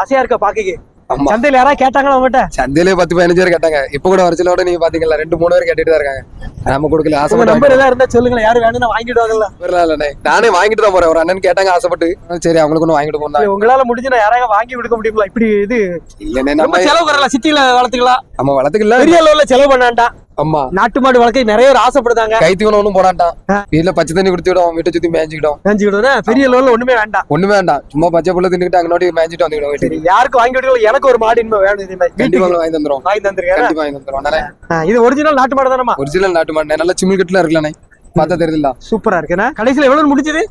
ஆசையா இருக்க பாக்க ஆமா. சந்தையில யாராவது கேட்டாங்களா உங்ககிட்ட? சந்தையிலே பத்து பதினஞ்சு பேர் கேட்டாங்க. இப்ப கூட வரச்சலோட நீங்க பாத்தீங்களா ரெண்டு மூணு பேர் கேட்டுட்டு இருக்காங்க. நம்ம கொடுக்கல ஆசைப்பட்டு நம்பர் ஏதாவது இருந்தா சொல்லுங்களேன். யாரும் வேணும்னா வாங்கிடுவாங்கல்ல. இல்லண்ணே நானே வாங்கிட்டு தான் போறேன். ஒரு அண்ணன் கேட்டாங்க ஆசைப்பட்டு. சரி அவங்களுக்கு ஒண்ணு வாங்கிட்டு இல்ல, உங்களால முடிஞ்சு யாராவது வாங்கி கொடுக்க முடியுமா இப்படி இது ரொம்ப நம்ம செலவு வரல சிட்டில வளர்த்துக்கலாம். நம்ம வளர்த்துக்கல பெரிய அளவுல செலவு பண்ணாண்டாம் ஆமா. நாட்டு மாடு வளர்க்க நிறைய பேர் ஆசைப்படுதாங்க. கைத்துக்கணும் ஒண்ணும் போடாட்டான். வீட்டுல பச்சை தண்ணி குடுத்துக்கிடும் வீட்டை சுத்தி மேய்ஞ்சிக்கிடும் நினைச்சுக்கிட்டோம் பெரிய அளவுல ஒண்ணுமே வேண்டாம். ஒண்ணுமே வேண்டாம். சும்மா பச்சை புள்ள தின்னுக்கிட்டு அங்கனோடி மேய்ஞ்சிட்டு வந்துக்கிடும் சரி யாருக்கு வாங்கி கொடுக்கல எனக்கு ஒரு மாடு இனிமே வேணும் மாதிரி கண்டிப்பா வாங்கி தந்துரும் வாங்கி தந்திருக்கேன் கண்டிப்பா வாங்கி தந்துரும் இது ஒரிஜினல் நாட்டு மாடு தானமா ஒரிஜினல் நாட்டு மாடு. நல்லா சிமிழ் கட்டுல இருக்கலானே பார்த்தா தெரியுதுல்ல. சூப்பரா இருக்குண்ணா கடைசியில எவ்வளவு முடிஞ்சது?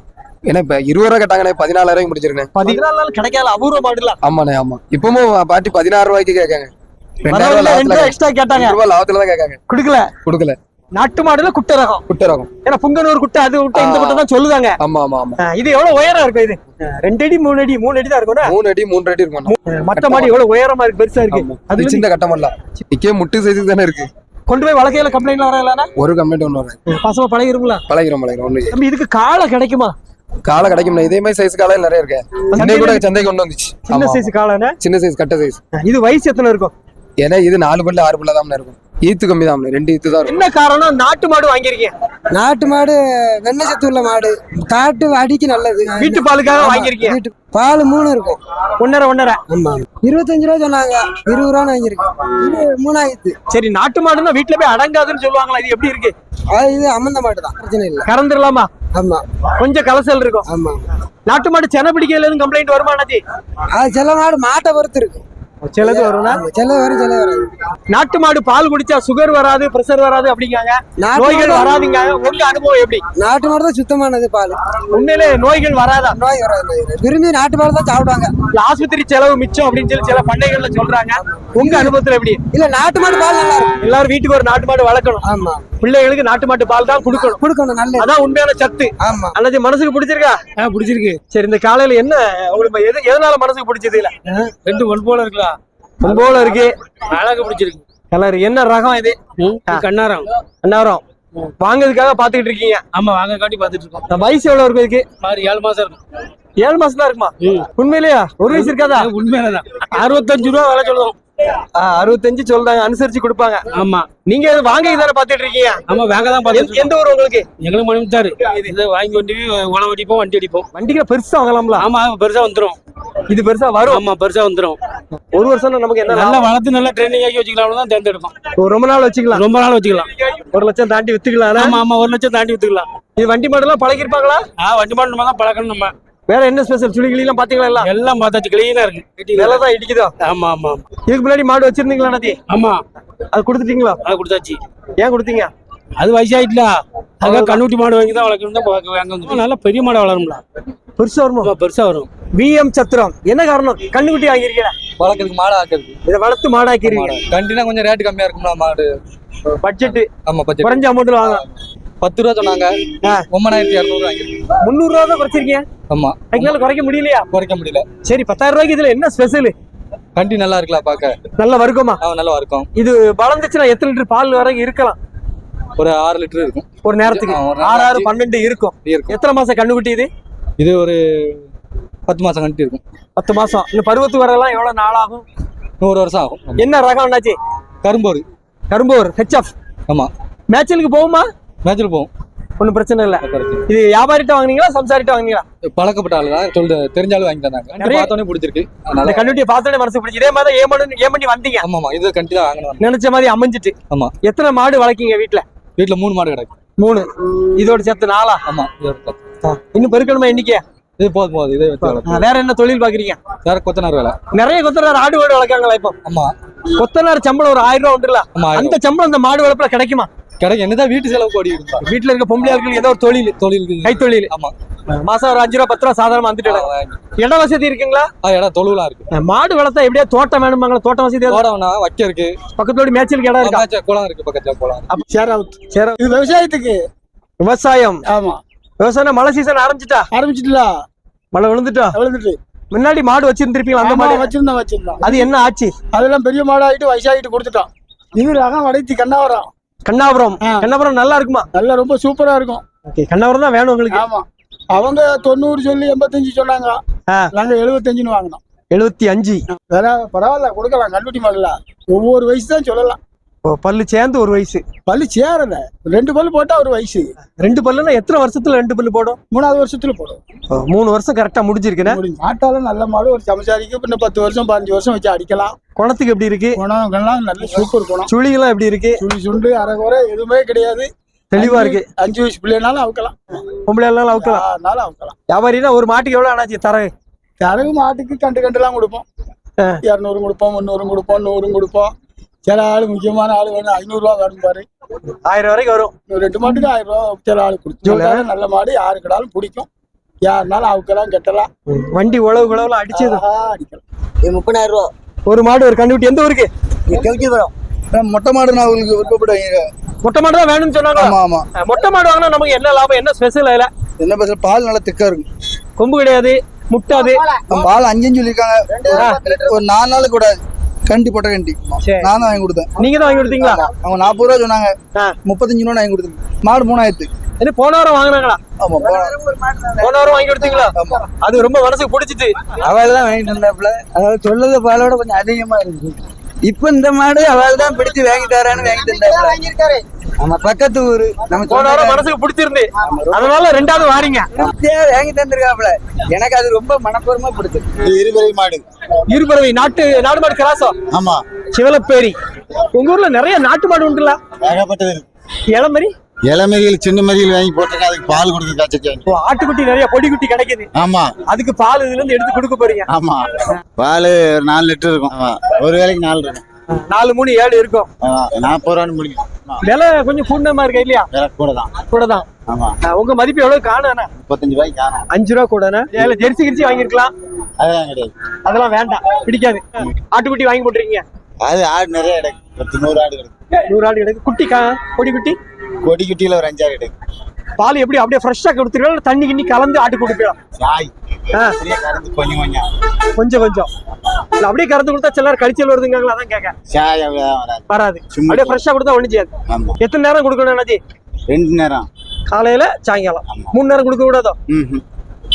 ஏன்னா இப்ப இருபது ரூபா கேட்டாங்கண்ணே பதினாலாயிரம் முடிச்சிருக்கேன் பதினாலு கிடைக்காத அபூர்வ மாடுலாம். ஆமாண்ணே ஆமா. இப்பவும் பாட்டி பதினாறு ரூபாய்க்கு கேட்காங்க. எக்ஸ்ட்ரா கேட்டாங்க. லாபத்துல தான் கேட்காங்க. குடுக்கல. கொடுக்கல. நாட்டு மாடுல குட்டை ரகம். குட்டை ரகம். ஏன்னா புங்கனூர் குட்டை அது குட்டை இந்த. குட்டை தான் சொல்லுதாங்க. ஆமா ஆமா ஆமா. இது எவ்வளவு உயரம் இருக்கும் இது? ரெண்டு அடி மூணு அடி மூணு அடி தான் இருக்கும் மூணு அடி மூன்று அடி இருக்கும் மத்த மாடு எவ்வளவு உயரமா இருக்கு பெருசா இருக்கு. அது சின்ன கட்டமல்ல இக்கே முட்டு சைஸுக்கு தானே இருக்கு. கொண்டு போய் வழக்கையில கம்ப்ளைண்ட் வரல ஒரு கம்ப்ளைண்ட் ஒன்று வரும் பசங்க பழகிருங்களா பழகிறோம் பழகிறோம் ஒண்ணு இதுக்கு காலை கிடைக்குமா? காலை கிடைக்கும் இதே மாதிரி சைஸ் காலையில் நிறைய இருக்கு. இன்னைக்கு கூட சந்தைக்கு கொண்டு வந்துச்சு. சின்ன சைஸ் காளைன்னு சின்ன சைஸ் கட்ட சைஸ் இது வயசு எத்தனை இருக்கும்? ஏன்னா இது நாலு பல்லு ஆறு பல்ல தான் இருக்கும். ஈத்து கம்மி தான் ரெண்டு ஈத்து தான் இருக்கும். என்ன காரணம்? நாட்டு மாடு வாங்கியிருக்கீங்க. நாட்டு மாடு வெண்ணெய் சத்து உள்ள மாடு. காட்டு அடிக்கு நல்லது. வீட்டு பாலுக்காக வாங்கியிருக்கீங்க. வீட்டு பால் மூணு இருக்கும். ஒன்னரை ஒன்னரை. ஆமா. இருபத்தஞ்சு ரூபா சொன்னாங்க. இருபது ரூபா வாங்கியிருக்கேன். இது மூணாயிரத்து சரி நாட்டு மாடுன்னா வீட்டுல போய் அடங்காதுன்னு சொல்லுவாங்களா? இது எப்படி இருக்கு? இது அமர்ந்த மாடு தான். பிரச்சனை இல்லை. கறந்துடலாமா? ஆமா. கொஞ்சம் கலசல் இருக்கும். ஆமா. நாட்டு மாடு சென பிடிக்கல கம்ப்ளைண்ட் வருமா அண்ணாச்சி? அது சில மாடு மாட்டை பொறுத்து இருக்கு. சிலது வரும்னா? சில வரும் சில வராது நாட்டு மாடு பால் குடிச்சா சுகர் வராது பிரஷர் வராது அப்படிங்காங்க. நோய்கள் மாடு- வராதுங்க உங்க அனுபவம் எப்படி? நாட்டு மாடு தான் சுத்தமானது பால். உண்மையிலே நோய்கள் வராதா? நோய் வராது விரும்பி நாட்டு பால் தான் சாப்பிடுவாங்க. இல்ல ஆஸ்பத்திரி செலவு மிச்சம் அப்படின்னு சொல்லி சில பண்ணைகள்ல சொல்றாங்க. உங்க அனுபவத்துல எப்படி? இல்ல நாட்டு மாடு பால் நல்லா இருக்கும். எல்லாரும் வீட்டுக்கு ஒரு நாட்டு மாடு வளர்க்கணும். ஆமா. பிள்ளைகளுக்கு நாட்டு மாட்டு பால் தான் கொடுக்கணும். கொடுக்கணும் நல்லது. அதான் உண்மையான சத்து. ஆமா. அண்ணாச்சி மனசுக்கு பிடிச்சிருக்கா? பிடிச்சிருக்கு. சரி இந்த காலையில என்ன உங்களுக்கு எது எதனால மனசுக்கு பிடிச்சது இல்ல? ரெண்டு ஒன் போல இருக்கலாம் போல இருக்கு. அழகா பிடிச்சிருக்கு. கலர். என்ன ரகம் இது. கண்ணாரம். அன்னாரம் வாங்குறதுக்காக பாத்துக்கிட்டு இருக்கீங்க. ஆமா வாங்க காட்டி பாத்துட்டு இருக்கோம் வயசு எவ்வளவு இருக்கும் இதுக்கு? மாதிரி ஏழு மாசம் இருக்கும். ஏழு மாசம் தான் இருக்குமா உண்மையிலேயா? ஒரு வயசு இருக்காதா? உண்மையிலதான் அறுபத்தஞ்சு ரூபா விலை சொல்லுவோம். அறுபத்தஞ்சு சொல்றாங்க. அனுசரிச்சு கொடுப்பாங்க. ஆமா. நீங்க இது வாங்க தானே பாத்துட்டு இருக்கீங்க? ஆமா வேங்க தான் எந்த- பாத்துட்டு எந்த ஊர் உங்களுக்கு? எங்களுக்கு மணிமுத்தாரு இதை. வாங்கி கொண்டு போய் உணவு அடிப்போம் வண்டி அடிப்போம். வண்டிக்கு பெருசா வாங்கலாம்ல? ஆமா பெருசா வந்துரும். இது பெருசா வரும். ஆமா பெருசா வந்துரும். ஒரு வருஷம் நமக்கு என்ன நல்லா? வளர்த்து நல்லா ட்ரைனிங் ஆக்கி வச்சுக்கலாம் தான் தேர்ந்தெடுக்கும் ஒரு ரொம்ப நாள் வச்சுக்கலாம். ரொம்ப நாள் வச்சுக்கலாம். ஒரு லட்சம் தாண்டி வித்துக்கலாம் ஆமா ஆமா ஒரு லட்சம் தாண்டி வித்துக்கலாம். இது வண்டி மாடெல்லாம் பழகிருப்பாங்களா? ஆ வண்டி மாடு நம்ம தான் பழக்கணும் நம்ம. வேற என்ன ஸ்பெஷல் சுழிகளி எல்லாம் பாத்தீங்களா எல்லாம்? எல்லாம் பார்த்தாச்சு கிளீனா இருக்கு. வேலை தான் இடிக்குதோ? ஆமா ஆமா. இதுக்கு முன்னாடி மாடு வச்சிருந்தீங்களா நதி ஆமா. அது கொடுத்துட்டீங்களா? அது கொடுத்தாச்சு. ஏன் கொடுத்தீங்க? அது வயசாயிட்டல. அதுக்காக கண்ணுட்டி மாடு வாங்கி தான் வளர்க்கணும் தான் நல்ல பெரிய மாடு வளரும்ல. பெருசா வருமா? பெருசா வரும். விஎம் சத்திரம். என்ன காரணம்? கண்ணுக்குட்டி வாங்கிருக்கீங்க வளர்க்கறதுக்கு மாடு ஆக்குறது இதை வளர்த்து மாடாக்கிறீங்க கண்டினா கொஞ்சம் ரேட் கம்மியா இருக்கும்ல மாடு. பட்ஜெட் ஆமா பட்ஜெட் குறைஞ்ச அமௌண்ட்ல வாங்க. பத்து ரூபா சொன்னாங்க. ஒன்பதாயிரத்தி இரநூறு முந்நூறு ரூபா தான் குறைச்சிருக்கீங்க. ஆமா. அதுக்கு குறைக்க முடியலையா? குறைக்க முடியல. சரி பத்தாயிரம் ரூபாய்க்கு இதுல என்ன ஸ்பெஷல் கண்டி நல்லா இருக்குல்ல பார்க்க நல்ல வருகமா ஆ, நல்லா இருக்கும் இது வளர்ந்துச்சுன்னா எத்தனை லிட்டர் பால் வரைக்கும் இருக்கலாம்? ஒரு ஆறு லிட்டர் இருக்கும். ஒரு நேரத்துக்கு. ஆறு ஆறு. பன்னெண்டு இருக்கும். இருக்கும். எத்தனை மாசம் கண்ணுக்குட்டி இது? இது ஒரு பத்து மாசம் கண்டி இருக்கும். பத்து மாசம். இந்த பருவத்து வரலாம் எவ்வளவு நாள் ஆகும் நூறு வருஷம் ஆகும். என்ன ரகம் என்னாச்சு? கரும்போரு கரும்பூர் ஹெச்எஃப் ஆமா. மேட்சலுக்கு போகுமா மேட்சில் போகும் ஒன்றும் பிரச்சனை இல்லை. இது வியாபாரிட்ட வாங்குனீங்களா சம்சாரிட்ட வாங்குனீங்களா? பழக்கப்பட்ட ஆளு தான். சொல்லு தெரிஞ்சாலும் வாங்கி தந்தாங்க. பார்த்தோன்னே பிடிச்சிருக்கு. அந்த அதனால கண்ணுட்டியை பார்த்தோன்னே மனசு பிடிச்சி இதே மாதிரி ஏமனு ஏமண்டி வந்தீங்க. ஆமா ஆமா. இது கண்டி தான் வாங்கணும். நினைச்ச மாதிரி அமைஞ்சிட்டு. ஆமா. எத்தனை மாடு வளர்க்கீங்க வீட்டுல வீட்டுல மூணு மாடு கிடக்கு. மூணு. இதோட சேர்த்து நாளா ஆமா இது ஒரு பத்து. இன்னும் பெருக்கணுமா இன்னைக்கு? இது போதும் போதும். இதே வச்சு வேற என்ன தொழில் பாக்குறீங்க? வேற கொத்தனார் வேலை. நிறைய கொத்தனார் ஆடு மாடு வளர்க்காங்களா இப்போ ஆமா. கொத்தனார் சம்பளம் ஒரு ஆயிரம் ரூபா உண்டுல. அந்த சம்பளம் அந்த மாடு வளர்ப்புல கிடைக்குமா? கிடைக்கும். என்னதான் வீட்டு செலவு கோடி வீட்டுல இருக்க பொம்பளையார்கள் ஏதோ ஒரு தொழில். தொழிலுக்கு. கைத்தொழில். ஆமா. மாசம் ஒரு அஞ்சு ரூபா பத்து ரூபா சாதாரணமா வந்துட்டு ஆ, வாங்கி. இட வசதி இருக்குங்களா? ஆ, இடம் தொழுவலாம் இருக்கு. மாடு வளர்த்தா எப்படியா தோட்டம் வேணுமாங்களா தோட்டம் வசதி? தோட்டம்னா வைக்க இருக்கு. பக்கத்தோட மேய்ச்சலுக்கு இடம் இருக்கா? குளம் இருக்கு பக்கத்துல குளம். அப்ப சேராவுத் சேரா இது விவசாயத்துக்கு. விவசாயம். ஆமா. விவசாயம் மழை சீசன் ஆரம்பிச்சிட்டா? ஆரம்பிச்சிட்டுல மழை விழுந்துட்டா? விழுந்துட்டு. முன்னாடி மாடு வச்சிருந்திருப்பீங்களா அந்த மாடு? வச்சிருந்தோம் வச்சிருந்தோம். அது என்ன ஆச்சு? அதெல்லாம் பெரிய மாடாயிட்டு வயசாயிட்டு கொடுத்துட்டோம். இது ரகம் வடைத்தி கண்ணாவரம். கண்ணாபுரம். கண்ணாபுரம் நல்லா இருக்குமா? நல்லா ரொம்ப சூப்பரா இருக்கும். ஓகே கண்ணாபுரம் தான் வேணும் உங்களுக்கு? ஆமா. அவங்க தொண்ணூறு சொல்லி எண்பத்தஞ்சு சொன்னாங்க. நாங்க எழுபத்தஞ்சுன்னு வாங்கினோம். எழுபத்தி அஞ்சு. வேற பரவாயில்ல கொடுக்கலாம் கண்டுபிடி மாடல ஒவ்வொரு வயசு தான் சொல்லலாம். பல்லு சேர்ந்து ஒரு வயசு. பல்லு சேரல. ரெண்டு பல்லு போட்டா ஒரு வயசு. ரெண்டு பல்லுனா எத்தனை வருஷத்துல ரெண்டு பல்லு போடும்? மூணாவது வருஷத்துல போடும். மூணு வருஷம் கரெக்டா முடிஞ்சிருக்குண்ணே. முடிஞ்சு. மாட்டாலும் நல்ல மாடு ஒரு சமச்சாரிக்கு இன்னும் பத்து வருஷம் பதினஞ்சு வருஷம் வச்சு அடிக்கலாம். குணத்துக்கு எப்படி இருக்கு? குணங்கள்லாம் நல்ல சூப்பர் குணம். சுழிகள்லாம் எப்படி இருக்கு? சுண்டி சுண்டு அரைகுறை எதுவுமே கிடையாது. தெளிவா இருக்கு. அஞ்சு வயசு பிள்ளைனாலும் அவுக்கலாம். பொம்பளை எல்லாம் அவுக்கலாம் யாருனாலும் அவுக்கலாம். வியாபாரினா ஒரு மாட்டுக்கு எவ்வளவு ஆனாச்சு? தர தரகு மாட்டுக்கு கண்டு கண்டுலாம் கொடுப்போம். இரநூறு கொடுப்போம் முந்நூறும் கொடுப்போம் நூறும் கொடுப்போம். சில ஆளு முக்கியமான ஆளு வேணும். ஐநூறுரூவா வேணும் பாரு. ஆயிரம் வரைக்கும் வரும். ஒரு ரெண்டு மாட்டுக்கு ஆயிரம் ரூபா சில ஆளு கொடுத்து. நல்ல மாடு யாருக்கிடாலும் பிடிக்கும். யாருனாலும் அவுக்கலாம் கெட்டலாம். வண்டி உழவு உழவுல அடிச்சது. ஆஹா, அடிக்கலாம். முப்பதாயிரம் ரூபா. ஒரு மாடு ஒரு கண்டுபிடி எந்த ஊருக்கு? கவிச்சிபுரம். மொட்டை மாடு நான் உங்களுக்கு விருப்பப்படுவீங்க மொட்டை மாடு தான் வேணும்னு சொன்னாங்க ஆமா ஆமா. மொட்டை மாடு வாங்கினா நமக்கு என்ன லாபம்? என்ன ஸ்பெஷல் அதுல? என்ன பேச பால் நல்லா திக்கா இருக்கும் கொம்பு கிடையாது முட்டாது பால் அஞ்சுன்னு சொல்லியிருக்காங்க. ஒரு- நாலு நாள் கூட கண்டி போட்ட கண்டி. சரி. நான் தான் வாங்கி கொடுத்தேன். நீங்க தான் வாங்கி கொடுத்தீங்களா? அவங்க நாற்பது ரூபா சொன்னாங்க. முப்பத்தஞ்சு ரூபா வாங்கி கொடுத்தேன் மாடு மூணாயிரத்து. என்ன போன வாரம். வாங்கினாங்களா ஆமா போன- போன வாரம் வாங்கி கொடுத்தீங்களா? அது ரொம்ப மனசுக்கு பிடிச்சிட்டு. அவள் தான் வாங்கிட்டு வந்தாப்புல. அதாவது சொல்லது பாலோட கொஞ்சம் அதிகமா இருக்கு இப்ப இந்த மாடு அவள் தான் பிடிச்சு வாங்கி தரான்னு வாங்கிட்டு இருந்தாப்புல நம்ம பக்கத்து ஊரு நம்ம போன மனசுக்கு பிடிச்சிருந்து. அதனால ரெண்டாவது வாரீங்க. வாங்கி தந்திருக்காப்புல. எனக்கு அது ரொம்ப மனப்பூர்வமா பிடிச்சது இருபது மாடு. இருபறவை நாட்டு நாடு மாடு கிராசம் ஆமா. சிவலப்பேரி. உங்க ஊர்ல நிறைய நாட்டு மாடு உண்டுல. ஏகப்பட்டது இளமரி? இளமறிகள் சின்ன மறியல் வாங்கி போட்டிருக்கேன் அதுக்கு பால் கொடுக்க ஓ, ஆட்டுக்குட்டி நிறைய பொடி குட்டி கிடைக்குது. ஆமா. அதுக்கு பால் இதுல இருந்து எடுத்து கொடுக்க போறீங்க. ஆமா. பால் ஒரு நாலு லிட்டர் இருக்கும். ஆமா. ஒரு வேலைக்கு நாலு இருக்கும். நாலு மூணு ஏழு இருக்கும். நாற்பது ரூபான்னு முடியும் விலை கொஞ்சம் கூண்டமா இருக்கா இல்லையா? விலை கூட தான் கூட தான் ஆமா உங்க மதிப்பு எவ்வளவு? காணும் முப்பத்தஞ்சு ரூபாய்க்கு காணும். அஞ்சு ரூபா கூடனா ஏழு ஜெர்சி கிரிச்சி வாங்கிருக்கலாம் அதெல்லாம் கிடையாது. அதெல்லாம் வேண்டாம். பிடிக்காது. ஆட்டுக்குட்டி வாங்கி போட்டுருக்கீங்க. அது ஆடு நிறைய கிடைக்கும். பத்து நூறு ஆடு கிடைக்கும். நூறு ஆடு கிடைக்கு குட்டி கா பொடி குட்டி கொடி குட்டியில ஒரு அஞ்சாறு கிடைக்கும். பால் எப்படி அப்படியே ஃப்ரெஷ்ஷா கொடுத்துருவீங்களா தண்ணி கிண்ணி கலந்து ஆட்டு கொடுப்பீங்களா? கொஞ்சம் கொஞ்சம். கொஞ்சம் கொஞ்சம். இல்ல அப்படியே கறந்து கொடுத்தா சில நேரம் கழிச்சல் வருதுங்களா அதான் கேட்க வராது. அப்படியே ஃப்ரெஷ்ஷா கொடுத்தா ஒண்ணு செய்யாது. எத்தனை நேரம் கொடுக்கணும் அண்ணாச்சி ரெண்டு நேரம். காலையில சாயங்காலம். மூணு நேரம் கொடுக்க கூடாதோ.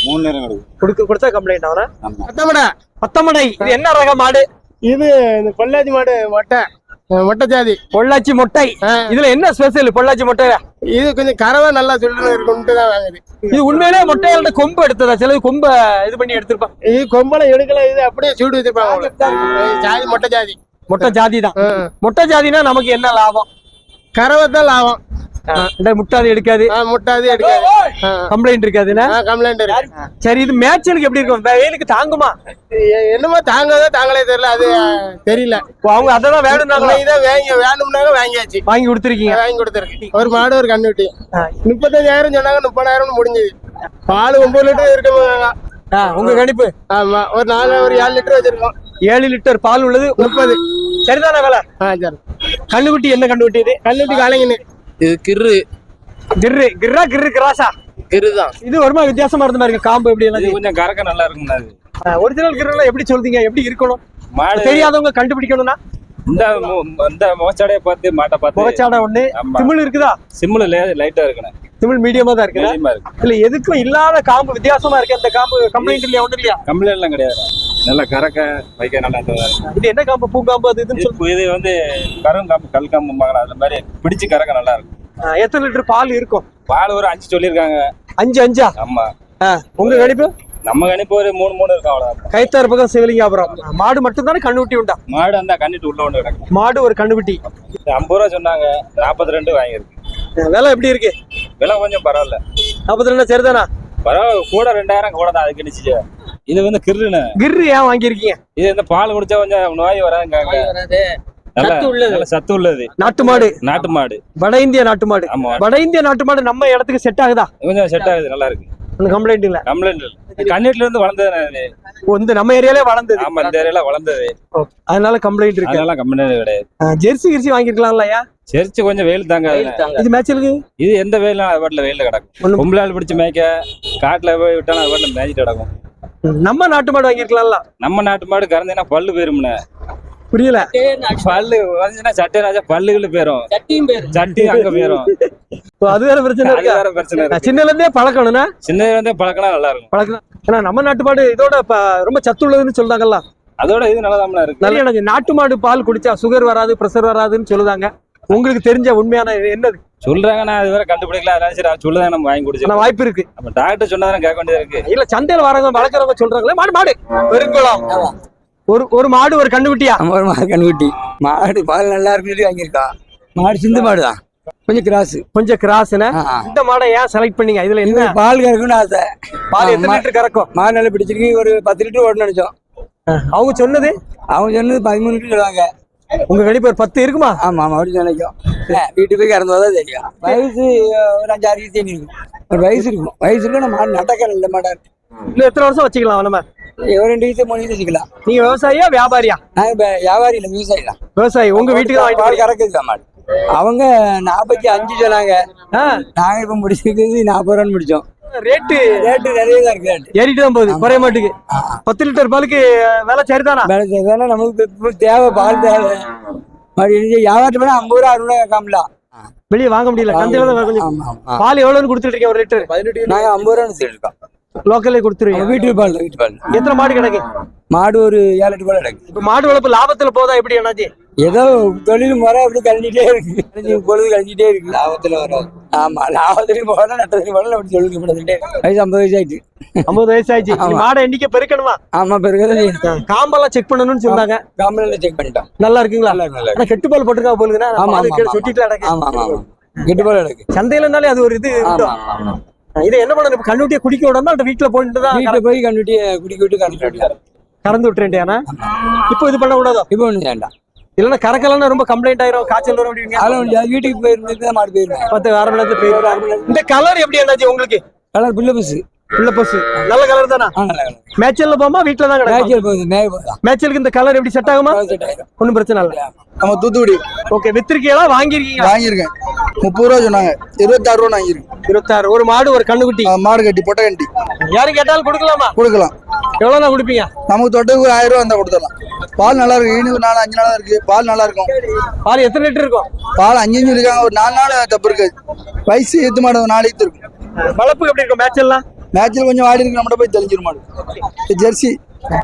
மூணு நேரம் கொடுக்க கொடுத்தா கம்ப்ளைண்ட் ஆகிறேன் பத்தமடா. பத்தமடை. இது என்ன ரக மாடு? இது இந்த கொள்ளாச்சி மாடு மொட்டை மொட்டை ஜாதி பொள்ளாச்சி மொட்டை. இதுல என்ன ஸ்பெஷல் பொள்ளாச்சி மொட்டை இது கொஞ்சம் கறவை நல்லா தான் வாங்குது. இது உண்மையிலே மொட்டையால கொம்பு எடுத்ததா? சிலது கொம்ப இது பண்ணி எடுத்திருப்பான் இது கொம்பளை எடுக்கல இது அப்படியே சூடு வச்சிருப்பாங்க ஜாதி மொட்டை ஜாதி மொட்டை ஜாதி தான். மொட்டை ஜாதினா நமக்கு என்ன லாபம்? கறவை தான் லாபம். முட்டாது எடுக்காது. முட்டாது எடுக்காது. கம்ப்ளைண்ட் இருக்காதுன்னா கம்ப்ளைண்ட் இருக்கு. சரி இது மேட்சலுக்கு எப்படி இருக்கும்? வெயிலுக்கு தாங்குமா? என்னமோ தாங்கதோ தாங்களே தெரியல அது தெரியல. இப்போ அவங்க அததான் வேணும்னாங்களா? இதை வாங்கி வேணும்னாங்க வாங்கியாச்சு. வாங்கி கொடுத்துருக்கீங்க. வாங்கி கொடுத்துருக்கு ஒரு மாடு ஒரு கண்ணுட்டி முப்பத்தஞ்சாயிரம் சொன்னாங்க முப்பதாயிரம் முடிஞ்சது. பால் ஒன்பது லிட்டர் இருக்குங்க ஆ, உங்க கணிப்பு. ஆமா ஒரு நாலு ஒரு ஏழு லிட்டர் வச்சிருக்கோம். ஏழு லிட்டர் பால் உள்ளது. முப்பது. சரிதானே வேலை? ஆ சரி. கண்ணுக்குட்டி என்ன கண்ணுக்குட்டி இது? கண்ணுட்டி காலைங்கன்னு இது கிரு கிர்ரு கிர்ரா கிர்ரு கிராசா? கிரு தான் இது வருமா வித்தியாசமா இருந்த மாதிரி இருக்கு? காம்பு எப்படி எல்லாம் கொஞ்சம் கறக்க நல்லா இருக்கும் அது ஒரிஜினல் கிர்ரெல்லாம் எப்படி சொல்றீங்க? எப்படி இருக்கணும்? மாடு தெரியாதவங்க கண்டுபிடிக்கணும்னா? இந்த இந்த முகச்சாடையை பார்த்து மாட்டை பார்த்து முகச்சாடை ஒண்ணு. திமிழ் இருக்குதா? சிம்ல லைட்டா இருக்கணும். திமிழ் மீடியமா தான் இருக்கு. இல்ல எதுக்கும் இல்லாத காம்பு வித்தியாசமா இருக்கு. அந்த காம்பு கம்ப்ளைண்ட் இல்லையா ஒண்ணு இல்லையா? கம்ப்ளைண்ட் எல்லாம் கிடையாது நல்லா கறக்க வைக்க நல்லா இது என்ன காம்பு? பூங்காம்பு அது இதுன்னு சொல்லு இது வந்து கருங்காம்பு கல் காம்பும்பாங்களா அந்த மாதிரி பிடிச்சு கறக்க நல்லா இருக்கும். எத்தனை லிட்டர் பால் இருக்கும்? பால் ஒரு அஞ்சு சொல்லியிருக்காங்க. அஞ்சு அஞ்சா? ஆமா. உங்க கணிப்பு? நம்ம கணிப்பு ஒரு மூணு மூணு இருக்கும் அவ்வளவுதான். கைத்தாறு பக்கம் சிவலிங்காபுரம் மாடு மட்டும் தானே கண்ணுக்குட்டி உண்டா? மாடு அந்த கண்ணிட்டு உள்ள ஒன்று கிடக்கும். மாடு ஒரு கண்ணுக்குட்டி. இது ஐம்பது ரூபா சொன்னாங்க நாற்பத்தி ரெண்டு வாங்கியிருக்கு விலை எப்படி இருக்கு? விலை கொஞ்சம் பரவாயில்ல. நாற்பத்தி ரெண்டு சரிதானா? பரவாயில்ல கூட ரெண்டாயிரம் கூட தான் அதுக்கு நிச்சய இது வந்து கிருன்னு. கிர்ரு ஏன் வாங்கியிருக்கீங்க? இது இந்த பால் குடிச்சா கொஞ்சம் நோய் வராதுங்காங்க நல்ல சத்து உள்ளது. நல்ல சத்து உள்ளது. நாட்டு மாடு. நாட்டு மாடு. வட இந்திய நாட்டு மாடு. ஆமா. வட இந்திய நாட்டு மாடு நம்ம இடத்துக்கு செட் ஆகுதா? கொஞ்சம் செட் ஆகுது நல்லா இருக்கு. கம்ப்ளைண்ட் இல்ல. கம்ப்ளைண்ட் கண்ணீட்ல இருந்து வளர்ந்தது. வந்து நம்ம ஏரியாலே வளர்ந்தது. ஆமா இந்த ஏரியால வளர்ந்தது. அதனால கம்ப்ளைண்ட் இருக்கு. அதனால கம்ப்ளைண்ட் கிடையாது. ஜெர்சி கிர்சி வாங்கிருக்கலாம்லயா செரிச்சு கொஞ்சம் வெயில் தாங்க இது மேட்சலுக்கு இது எந்த வெயிலும் அது பாட்டில் வெயில கிடக்கும். ஒண்ணும் பொம்பளை ஆள் பிடிச்சு மேய்க்க காட்டுல போய் விட்டாலும் அது பாட்டில் மேய்ச்சிட்டு கிடக்கும். நம்ம நாட்டு மாடு வாங்கிருக்கலாம்ல நம்ம நாட்டு மாடு கறந்தீங்கன்னா பல்லு போயிரும்னு. புரியல. பல்லு வந்துச்சுன்னா சட்டை ராஜா பல்லுகள் போயிரும். சட்டி அங்க போயிரும். அது வேற பிரச்சனை அது இருக்கா வேற பிரச்சனை இருக்கு. சின்னல இருந்தே பழக்கணும்னா? சின்ன இருந்தே பழக்கினா நல்லா இருக்கும். பழக்கம். ஏன்னா நம்ம நாட்டு மாடு இதோட ரொம்ப சத்துள்ளதுன்னு சொல்றாங்கல்ல. அதோட இது நல்லதாமல இருக்கு. எனக்கு நாட்டு மாடு பால் குடிச்சா சுகர் வராது பிரஷர் வராதுன்னு சொல்லுதாங்க. உங்களுக்கு தெரிஞ்ச உண்மையான என்னது? சொல்றாங்க நான் அது வேற கண்டுபிடிக்கல. அதனால சரி சொல்லுதான் நம்ம வாங்கி ஆனா குடிச்சோம் வாய்ப்பு இருக்கு. அப்ப டாக்டர் சொன்னதான் கேட்க வேண்டியதா இருக்கு. இல்ல சந்தையில வரவங்க வளர்க்குறவங்க சொல்றாங்களே மாடு மாடு. பெருங்குளம். ஒரு ஒரு மாடு ஒரு கண்டுக்குட்டியா நம்ம ஒரு மாடு கண்ணுக்குட்டி. மாடு பால் நல்லா இருக்குன்னு சொல்லி வாங்கியிருக்கா. மாடு சிந்து மாடு தான் கொஞ்சம் கிராஸ் கொஞ்சம் கிராஸ்னு இந்த மாடை ஏன் செலக்ட் பண்ணீங்க? இதுல என்ன? பால் கறக்குன்னு ஆசை. பால் எத்தனை லிட்டர் கறக்கும்? மாடு நல்லா பிடிச்சிருக்கு. ஒரு பத்து லிட்டர் ஓடணும் நினைச்சோம். அவங்க சொன்னது? அவங்க சொன்னது பதிமூணு லிட்டர் சொல்லுவாங்க. உங்க கணிப்பு ஒரு பத்து இருக்குமா? ஆமா ஆமா அப்படி நினைக்கும். இல்ல வீட்டுக்கு போய் கறந்து தான் தெரியும். வயசு ஒரு அஞ்சாறு வயசு இருக்கும்? ஒரு வயசு இருக்கும். வயசு இருக்கும் நம்ம மாடு நடக்க நல்ல மாடா இருக்கு. இன்னும் எத்தனை வருஷம் வச்சுக்கலாம் நம்ம? ஒரு ரெண்டு வயசு மூணு வயசு வச்சுக்கலாம். நீங்க விவசாயியா வியாபாரியா? இப்ப வியாபாரி இல்லை விவசாயி தான் விவசாயி உங்க வீட்டுக்கு. கறக்குது மாடு. அவங்க நாற்பத்தி அஞ்சு சொன்னாங்க. நாங்க இப்ப முடிச்சிருக்கிறது நாற்பது ரூபான்னு முடிச்சோம். ரேட்டு ரேட்டு நிறைய தான் இருக்கு. ரேட்டு ஏறிட்டு தான் போகுது குறைய மாட்டுக்கு. பத்து லிட்டர் பாலுக்கு விலை சரிதானா? வேலை செய்யறதால நமக்கு தேவை பால் தேவை. வியாபாரத்து பண்ணா ஐம்பது ரூபா அறுபது ரூபா காமலாம் வெளியே வாங்க முடியல சந்தையில தான் கொஞ்சம். பால் எவ்வளவுன்னு கொடுத்துட்டு இருக்கீங்க ஒரு லிட்டர்? நாங்க ஐம்பது ரூபா எடுத்துட்டு இருக்கோம் லோக்கல்லே கொடுத்துருவீங்க. வீட்டு பால் வீட்டு பால். எத்தனை மாடு கிடக்கு? மாடு ஒரு ஏழு எட்டு பால் கிடக்கு. இப்ப மாடு வளர்ப்பு லாபத்துல போதா எப்படி என்னாச்சு? ஏதோ தொழில் முறை அப்படி கழிஞ்சிட்டே இருக்கு. பொழுது கழிஞ்சிட்டே இருக்கு. லாபத்துல வராது ஆமா லாபத்துலயும் போகல நட்டத்துலயும் போகல அப்படி சொல்லிட்டு. போடுறதுட்டே வயசு ஐம்பது வயசு ஆயிடுச்சு ஐம்பது வயசு ஆயிடுச்சு. மாடை எண்ணிக்கை பெருக்கணுமா? ஆமா பிறகு செய்யணும் காம்பெல்லாம் செக் பண்ணணும்னு சொன்னாங்க. காமல செக் பண்ணிட்டோம். நல்லா இருக்குங்களா? நல்லா இருக்கு, கெட்டு பால் போட்டுருக்கா போலுங்கன்னா ஆமா. சொட்டிட்டு கிடக்கு ஆமா ஆமா. கெட்டு போல கிடக்கு சந்தையிலனாலே அது ஒரு இது இதை என்ன பண்ணணும்? கண்ணுட்டியை குடிக்க விடணும் அந்த வீட்டுல போயிட்டு தான் வீட்டுல போய் கண்டுட்டி குடிக்க விட்டு கறந்து கறந்து விட்டுறேன் இப்போ இது பண்ண கூடாதோ இப்போ வேண்டாம். இல்லைன்னா கறக்கலன்னா ரொம்ப கம்ப்ளைண்ட் ஆயிரும் காய்ச்சல் வரும் அப்படிங்க அதெல்லாம் வீட்டுக்கு போயிருந்தது மாடு போயிருவேன். பத்து அரை மணி நேரத்துல போயிடும் இந்த கலர் எப்படி என்னாச்சு உங்களுக்கு? கலர் புல்ல பஸ் உள்ள பஸ் நல்ல கலர் தானா? மேட்சல்ல போமா வீட்டுல தான் கிடக்கும்? மேட்சலுக்கு இந்த கலர் எப்படி செட் ஆகுமா? ஒன்றும் பிரச்சனை இல்லை. நம்ம தூத்துக்குடி. ஓகே வித்திருக்கீங்களா? வாங்கியிருக்கீங்களா? வாங்கியிருக்கேன். முப்பது ரூபா சொன்னாங்க. இருபத்தாறு ரூபா வாங்கியிருக்கேன். இருபத்தாறு. ஒரு மாடு ஒரு கண்ணுக்குட்டி. மாடு கட்டி பொட்டை கட்டி யாரும் கேட்டாலும் கொடுக்கலாமா? கொடுக்கலாம். எவ்வளவு கொடுப்பீங்க? நமக்கு தொட்டுக்கு ஆயிரம் ரூபா இருந்தா கொடுத்துடலாம். பால் நல்லா இருக்கு. ஈனுக்கு நாலு அஞ்சு நாள் இருக்கு. பால் நல்லா இருக்கும். பால் எத்தனை லிட்டர் இருக்கும்? பால் அஞ்சு அஞ்சு இருக்காங்க. ஒரு நாலு நாள் தப்பு இருக்காது. வயசு ஏத்து மாடு நாலு ஈத்து இருக்கும். வளர்ப்பு எப்படி இருக்கும்? மேட்சல்லாம் மேட்சில் கொஞ்சம் வாடி இருக்கு நம்மகிட்ட போய் தெளிஞ்சிரும்? மாடு ஜெர்சி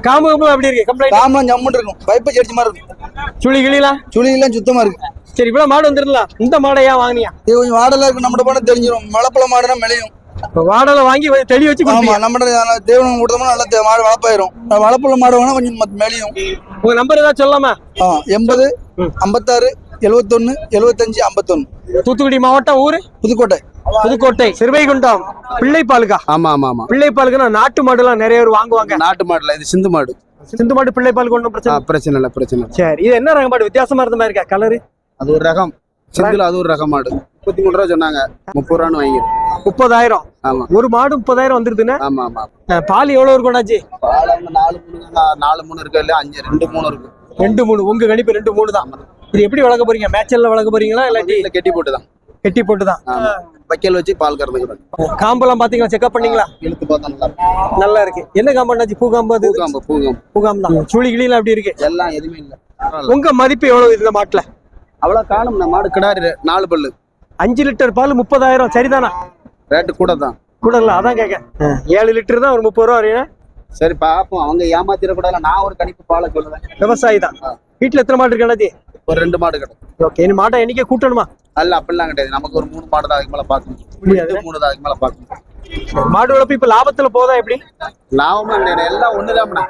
காம்பு எப்படி இருக்கு கம்ப்ளைண்ட் காமெல்லாம் ஜம்முன்னு இருக்கும். பைப்பை ஜெர்சி மாதிரி இருக்கும். சுழி கிளிலாம் சுழியெல்லாம் சுத்தமா இருக்கு. சரி இவ்வளவு மாடு வந்துருக்கலாம் இந்த மாடை ஏன் வாங்கினியா? இது கொஞ்சம் வாடலா இருக்கு நம்மகிட்ட போனா தெரிஞ்சிரும் மலைப்பழ மாடுனா மெளையும். இப்ப வாடலை வாங்கி தெளி வச்சு ஆமா நம்மகிட்ட தேவனம் கொடுத்தோம்னா நல்லா மாடு வளர்ப்பாயிரும். வளர்ப்புள்ள மாடு வேணா கொஞ்சம் மெளியும். உங்க நம்பர் ஏதாவது சொல்லலாமா? ஆ எண்பது ஐம்பத்தாறு எழுவத்தொன்னு எழுவத்தஞ்சு ஐம்பத்தொன்னு. தூத்துக்குடி மாவட்டம் ஊரு? புதுக்கோட்டை. புதுக்கோட்டை. சிறுவைகுண்டம். பிள்ளைப்பாலுக்கா? ஆமா ஆமா ஆமா. பிள்ளைப்பாலுக்குன்னா நாட்டு மாடுலாம் நிறைய பேர் வாங்குவாங்க. நாட்டு மாடுல இது சிந்து மாடு. சிந்து மாடு பிள்ளைப்பாலுக்கு ஒன்றும் பிரச்சனை பிரச்சனை இல்ல பிரச்சனை சரி இது என்ன ரக மாடு? வித்தியாசமா இருந்த மாதிரி இருக்கா? கலரு அது ஒரு ரகம். சிந்துல அது ஒரு ரகம் மாடு. முப்பத்தி மூணு ரூபா சொன்னாங்க. முப்பது ரூபான்னு வாங்கிரு முப்பதாயிரம். ஆமா. ஒரு மாடு முப்பதாயிரம் வந்துருதுன்னா? ஆமா ஆமா பால் எவ்வளவு இருக்கும் அண்ணாச்சி? பால் நாலு மூணு நாலு மூணு இருக்கு இல்ல அஞ்சு ரெண்டு மூணு இருக்கு. ரெண்டு மூணு. உங்க கணிப்பு ரெண்டு மூணு தான். இது எப்படி வளர்க்க போறீங்க? மேட்சல்ல வளர்க்க போறீங்களா? இல்லாட்டி கெட்டி போட்டுதான். கெட்டி போட்டு தான் ஆமா. வைக்கல் வச்சு பால் கறந்துக்கிறோம் காம்பெல்லாம் பாத்தீங்களா? செக்அப் பண்ணீங்களா? இழுத்து பார்த்தா நல்லா இருக்கு. என்ன காம்பு அண்ணாச்சி? பூ காம்பு அது? பூகாம்பு பூகாம்பு. பூ காம்பு தான் சுழி கிளியில அப்படி இருக்கு? எல்லாம் எதுவுமே இல்ல. உங்க மதிப்பு எவ்வளவு இந்த மாட்டுல? அவ்வளவு காணும். மாடு கிடாரு நாலு பல்லு. அஞ்சு லிட்டர் பால் முப்பதாயிரம். சரிதானா? ரேட்டு கூட தான் கூட இல்ல அதான் கேட்க ஏழு லிட்டர் தான் ஒரு முப்பது ரூபா வரையும். சரி பாப்போம். அவங்க ஏமாத்திடக்கூடாது நான் ஒரு கணிப்பு பாலை சொல்லுவேன் விவசாயி தான் வீட்டுல எத்தனை மாடு இருக்கு ஒரு ரெண்டு மாடு கிடக்கும் ஓகே இனி மாட்டை எண்ணிக்கை கூட்டணுமா? அல்ல அப்படிலாம் கிடையாது. நமக்கு ஒரு மூணு மாடு தான் அதுக்கு மேல பார்க்கணும். மூணு தான் அதுக்கு மேல பார்க்கணும். மாடு வளர்ப்பு இப்ப லாபத்துல போதா எப்படி? லாபமா கிடையாது. எல்லாம் ஒண்ணுதான்